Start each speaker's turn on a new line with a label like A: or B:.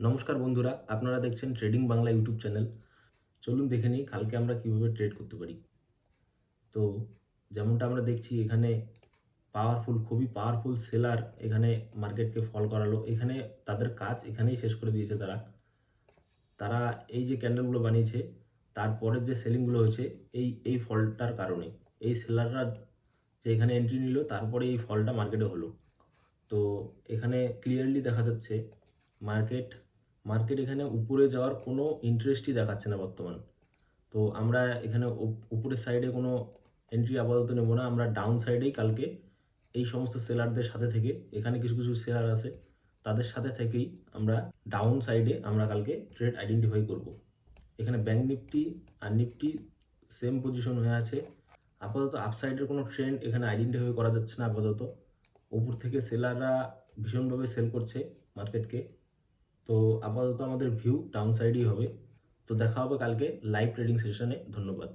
A: নমস্কার বন্ধুরা, আপনারা দেখছেন ট্রেডিং বাংলা ইউটিউব চ্যানেল চলুন দেখে নিই কালকে আমরা কীভাবে ট্রেড করতে পারি। তো, যেমনটা আমরা দেখছি, এখানে পাওয়ারফুল খুবই পাওয়ারফুল সেলার এখানে মার্কেটকে ফল করালো। এখানে তাদের কাজ এখানেই শেষ করে দিয়েছে তারা। তারা এই যে ক্যান্ডেলগুলো বানিয়েছে, তারপরের যে সেলিংগুলো হয়েছে, এই এই ফলটার কারণে। এই সেলাররা যে এখানে এন্ট্রি নিল, তারপরে এই ফলটা মার্কেটে হলো। তো, এখানে ক্লিয়ারলি দেখা যাচ্ছে মার্কেট মার্কেট এখানে উপরে যাওয়ার কোনো ইন্টারেস্টই দেখাচ্ছে না বর্তমান। তো আমরা এখানে উপরের সাইডে কোনো এন্ট্রি আপাতত নেব না, আমরা ডাউন সাইডেই কালকে এই সমস্ত সেলারদের সাথে থেকে, এখানে কিছু কিছু শেয়ার আছে, তাদের সাথে থেকেই আমরা ডাউন সাইডে আমরা কালকে ট্রেড আইডেন্টিফাই করব। এখানে ব্যাঙ্ক নিফটি আর নিফটি সেম পজিশন হয়ে আছে। আপাতত আপসাইডের কোনো ট্রেন্ড এখানে আইডেন্টিফাই করা যাচ্ছে না আপাতত। উপর থেকে সেলাররা ভীষণভাবে সেল করছে মার্কেটকে তো আপাতত আমাদের ভিউ ডাউন সাইডই হবে। তো দেখা হবে কালকে লাইভ ট্রেডিং সেশনে ধন্যবাদ।